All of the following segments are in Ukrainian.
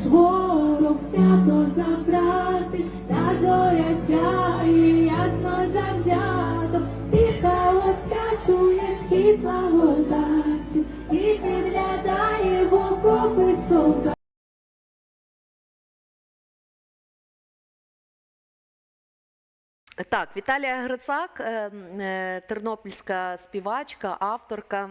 наш ворог свято забрати, та зоря сяє ясно завзято, зірка освячує схід благодаті, і підглядає в окопи солдат. Так, Віталія Грицак, е, м, е, тернопільська співачка, авторка,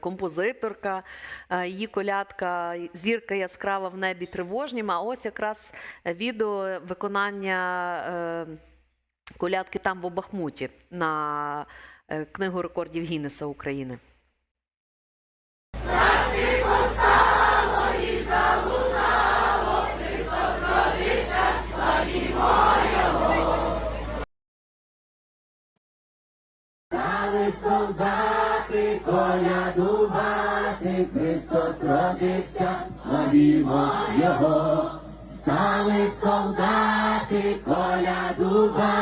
композиторка, е, її колядка Зірка яскрава в небі тривожнім. А ось якраз відео виконання е, колядки там в Бахмуті на е, книгу рекордів Гіннеса України. Стали Христос родився, славімо Його. Стали солдати колядувати,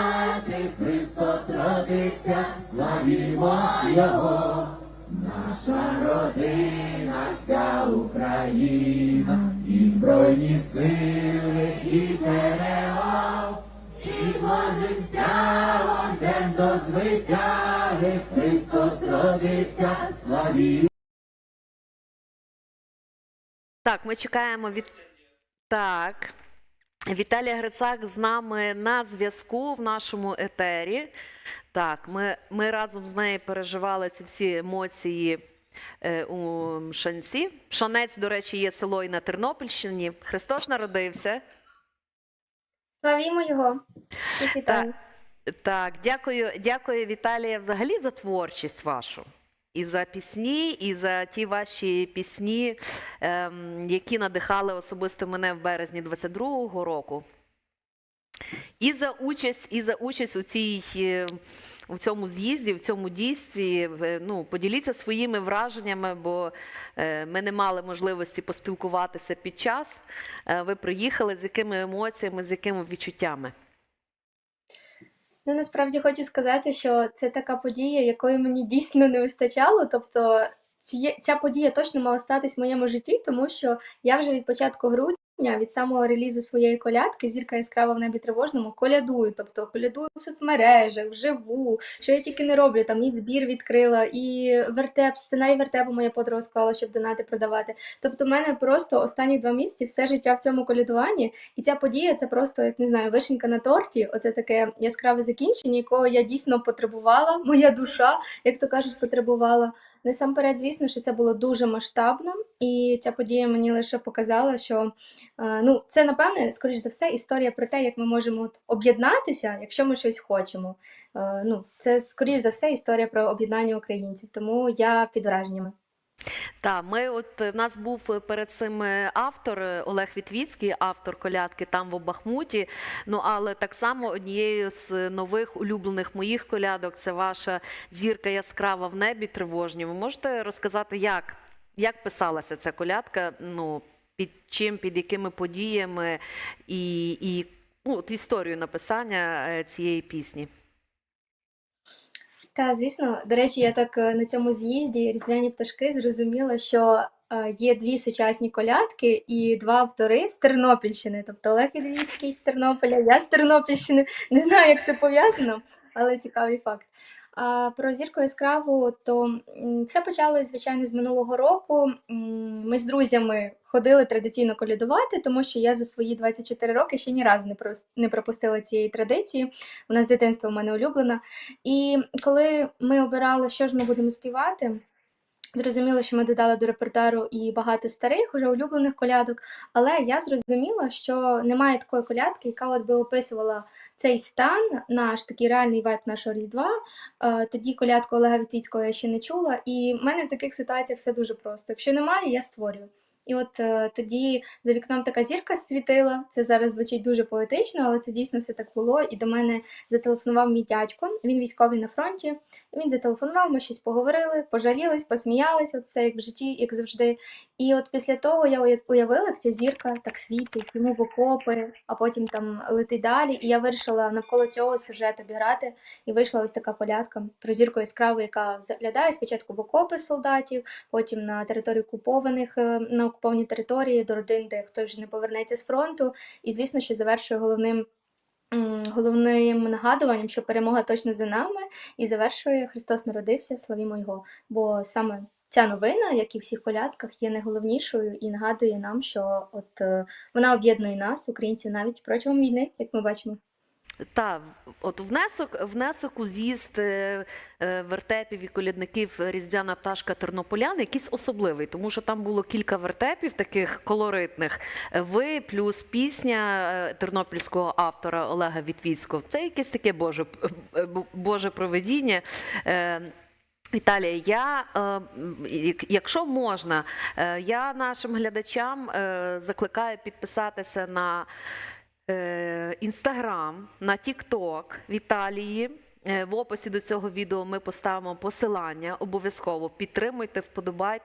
Христос родився, славімо Його. Наша родина, вся Україна, і збройні сили, і перемог. Підложим стягом, йдем до звитяги, Христос родився, славі. Так, ми чекаємо від так. Віталія Грицак з нами на зв'язку в нашому етері. Так, ми, ми разом з нею переживали ці всі емоції е, у Шанці. Шанець, до речі, є село і на Тернопільщині. Христос народився. Славімо його. Вітаю. Так, дякую, дякую, Віталія, взагалі за творчість вашу. І за пісні, і за ті ваші пісні, ем, які надихали особисто мене в березні 22-го року. І за участь, і за участь у цій е, у цьому з'їзді, в цьому дійстві. Ну, поділіться своїми враженнями, бо е, ми не мали можливості поспілкуватися під час. Е, ви приїхали з якими емоціями, з якими відчуттями. Ну, насправді хочу сказати, що це така подія, якої мені дійсно не вистачало. Тобто, ці, ця подія точно мала статись в моєму житті, тому що я вже від початку грудня, від самого релізу своєї колядки, зірка яскрава в небі тривожному, колядую. Тобто колядую в соцмережах, вживу, що я тільки не роблю. Там і збір відкрила, і вертеп, сценарій вертепу моя подруга склала, щоб донати продавати. Тобто, в мене просто останні два місяці все життя в цьому колядуванні, і ця подія це просто, як не знаю, вишенька на торті. Оце таке яскраве закінчення, якого я дійсно потребувала. Моя душа, як то кажуть, потребувала. Насамперед, звісно, що це було дуже масштабно, і ця подія мені лише показала, що ну це напевне, скоріш за все, історія про те, як ми можемо об'єднатися, якщо ми щось хочемо. Е, ну, це скоріш за все історія про об'єднання українців. Тому я під враженнями. Так, ми от е, в нас був е, перед цим е, автор е, Олег Вітвіцький, автор колядки там в Бахмуті. Ну але так само однією з нових улюблених моїх колядок це ваша зірка яскрава в небі тривожні. Ви можете розказати, як, як писалася ця колядка? Ну під чим, під якими подіями і, і ну, от історію написання е, цієї пісні? Та, звісно, до речі, я так е, на цьому з'їзді різдвяні пташки зрозуміла, що е, є дві сучасні колядки і два автори з Тернопільщини. Тобто Олег Відвіцький з Тернополя, я з Тернопільщини. Не знаю, як це пов'язано, але цікавий факт. А про зірку яскраву, то все почалося, звичайно, з минулого року. Ми з друзями ходили традиційно колядувати, тому що я за свої 24 роки ще ні разу не пропустила цієї традиції. Вона з дитинства в мене улюблена. І коли ми обирали, що ж ми будемо співати, зрозуміло, що ми додали до репертуару і багато старих, уже улюблених колядок. Але я зрозуміла, що немає такої колядки, яка от би описувала цей стан, наш такий реальний вайб нашого Різдва. Е, Тоді колядку Олега Вітвіцького я ще не чула. І в мене в таких ситуаціях все дуже просто. Якщо немає, я створюю. І от е, тоді за вікном така зірка світила. Це зараз звучить дуже поетично, але це дійсно все так було. І до мене зателефонував мій дядько. Він військовий на фронті. Він зателефонував, ми щось поговорили, пожалілись, посміялись, от все як в житті, як завжди. І от після того я уявила, як ця зірка так світить, йому в окопи, а потім там летить далі. І я вирішила навколо цього сюжет обіграти. І вийшла ось така колядка про зірку яскраву, яка заглядає спочатку в окопи солдатів, потім на територію окупованих е, на окуповані території, до родин, де хтось вже не повернеться з фронту. І звісно, що завершує головним. Головним нагадуванням, що перемога точно за нами, і завершує Христос народився, славімо Його. Бо саме ця новина, як і в всіх колядках, є найголовнішою і нагадує нам, що от е, вона об'єднує нас, українців, навіть протягом війни, як ми бачимо. Та, от внесок, внесок у з'їзд е, е, вертепів і колядників Різдвяна пташка Тернополян якийсь особливий, тому що там було кілька вертепів таких колоритних. Ви плюс пісня е, тернопільського автора Олега Вітвіцького. Це якесь таке Боже, Боже проведіння. Віталія, я, якщо можна, я нашим глядачам закликаю підписатися на Інстаграм, на Тікток Віталії. Е, В описі до цього відео ми поставимо посилання. Обов'язково підтримуйте, вподобайте,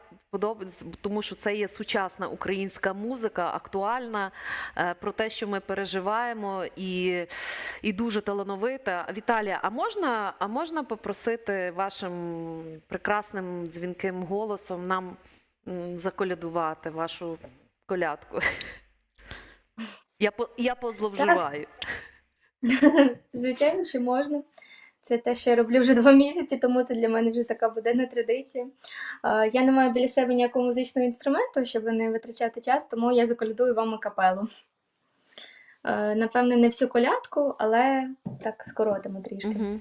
тому що це є сучасна українська музика, актуальна е, про те, що ми переживаємо, і, і дуже талановита. Віталія, а можна, а можна попросити вашим прекрасним дзвінким голосом нам заколядувати вашу колядку? Я, по, я позловживаю. Звичайно, що можна. Це те, що я роблю вже два місяці, тому це для мене вже така буденна традиція. Я не маю біля себе ніякого музичного інструменту, щоб не витрачати час, тому я заколядую вам капелу. Напевне, не всю колядку, але так скоротимо трішки. Угу.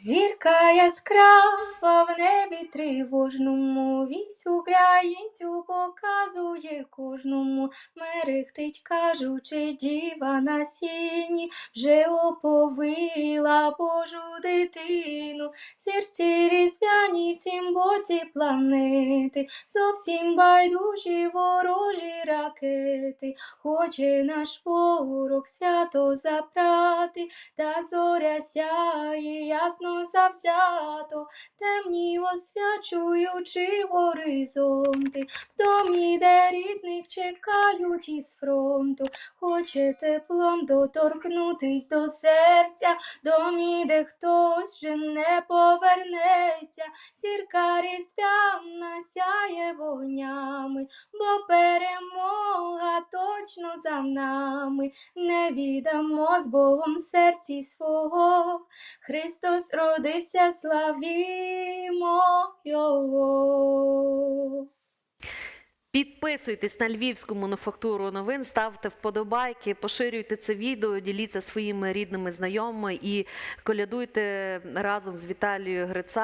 Зірка яскрава в небі тривожному, вісь українцю показує кожному, мерехтить, кажучи, діва на сіні, вже оповила Божу дитину, серці різдвяні в цім боці планети, зовсім байдужі ворожі ракети, хоче наш ворог свято забрати, та зоря сяє ясно завзято, темні освячуючи горизонти, в домі, де рідних чекають із фронту, хоче теплом доторкнутись до серця, домі, де хтось же не повернеться, зірка різдвяна сяє вогнями, бо перемога точно за нами не віддамо з Богом серці свого. Христос родився, славімо Його. Підписуйтесь на львівську мануфактуру новин, ставте вподобайки, поширюйте це відео, діліться своїми рідними знайомими і колядуйте разом з Віталією Грицак.